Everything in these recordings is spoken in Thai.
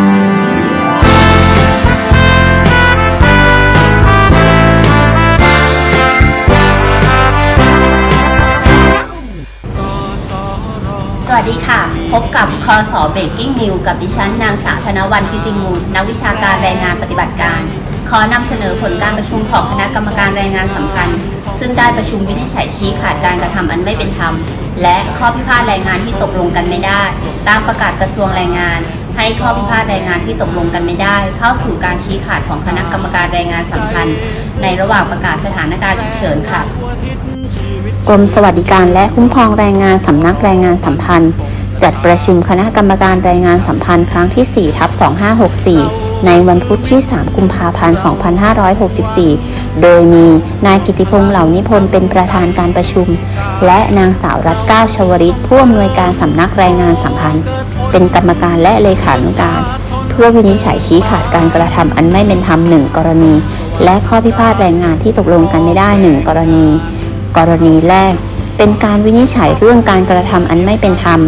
วัสดีค่ะ พบกับคอสอเบกกิ้งนิวกับดิฉันนางสาวธนวันทิติมูลนักวิชาการแรงงานปฏิบัติการ ขอนำเสนอผลการประชุมของคณะกรรมการแรงงานสัมพันธ์ซึ่งได้ประชุมวินิจฉัยชี้ขาดการกระทำอันไม่เป็นธรรม และข้อพิพาทแรงงานที่ตกลงกันไม่ได้ ตามประกาศกระทรวงแรงงาน ให้ข้อพิพาทแรงงานที่ตกลงกันไม่ได้ เข้าสู่การชี้ขาดของคณะกรรมการแรงงานสัมพันธ์ ในระหว่างประกาศสถานการณ์ฉุกเฉินค่ะกรมสวัสดิการและคุ้มครองแรงงานสำนักแรงงานสัมพันธ์ จัดประชุมคณะกรรมการแรงงานสัมพันธ์ครั้งที่4ทับ2564 ในวันพุธที่ 3 กุมภาพันธ์ 2564 โดยมีนายกิติพงษ์เหล่านิพนธ์เป็นประธานการประชุม และนางสาวรัตก้าวชวริตผู้อำนวยการสำนักแรงงานสัมพันธ์ เป็นกรรมการและเลขานุการ เพื่อวินิจฉัยชี้ขาดการกระทำอันไม่เป็นธรรมหนึ่งกรณี และข้อพิพาทแรงงานที่ตกลงกันไม่ได้หนึ่งกรณี กรณีแรก เป็นการวินิจฉัยเรื่องการกระทำอันไม่เป็นธรรม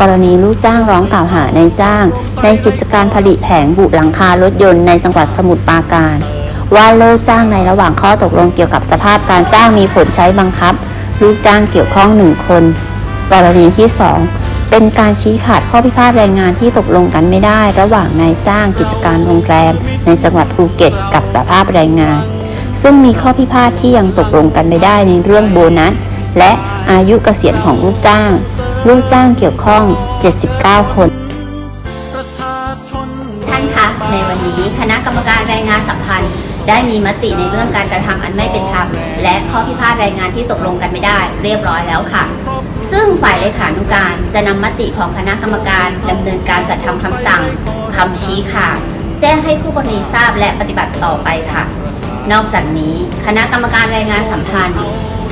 กรณีลูกจ้างร้องกล่าวหานายจ้าง ในกิจการผลิตแผงบุหลังคารถยนต์ในจังหวัดสมุทรปราการ ว่าเลิกจ้างในระหว่างข้อตกลงเกี่ยวกับสภาพการจ้างมีผลใช้บังคับ ลูกจ้างเกี่ยวข้องหนึ่งคน กรณีที่สองเป็นการชี้ขาดข้อพิพาทแรงงานที่ตกลงกันไม่ได้ ระหว่างนายจ้างกิจการโรงแรม ในจังหวัดภูเก็ต กับสภาพแรงงาน ซึ่งมีข้อพิพาทที่ยังตกลงกันไม่ได้ในเรื่องโบนัสและอายุเกษียณของลูกจ้าง ลูกจ้างเกี่ยวข้อง 79 คน ท่านคะ ในวันนี้คณะกรรมการแรงงานสัมพันธ์ ได้มีมติในเรื่องการกระทำอันไม่เป็นธรรม และข้อพิพาทรายงานที่ตกลงกันไม่ได้ เรียบร้อยแล้วค่ะ ซึ่งฝ่ายเลขานุการจะนำมติของคณะกรรมการดำเนินการจัดทำคำสั่งคำชี้ขาดแจ้งให้คู่กรณีทราบและปฏิบัติต่อไปค่ะ นอกจากนี้คณะกรรมการรายงานสัมพันธ์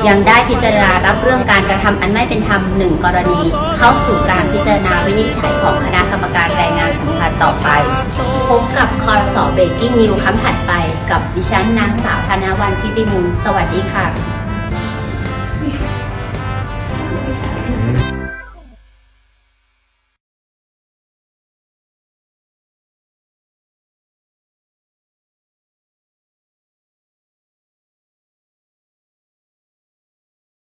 ยังได้พิจารณารับเรื่องการกระทำอันไม่เป็นธรรมหนึ่งกรณี เข้าสู่การพิจารณาวินิจฉัยของคณะกรรมการแรงงานสัมพันธ์ต่อไป พบกับคอรสอเบกกิ้งนิวครั้งถัดไป กับดิฉันนางสาวพนวันทิติมุลสวัสดีค่ะ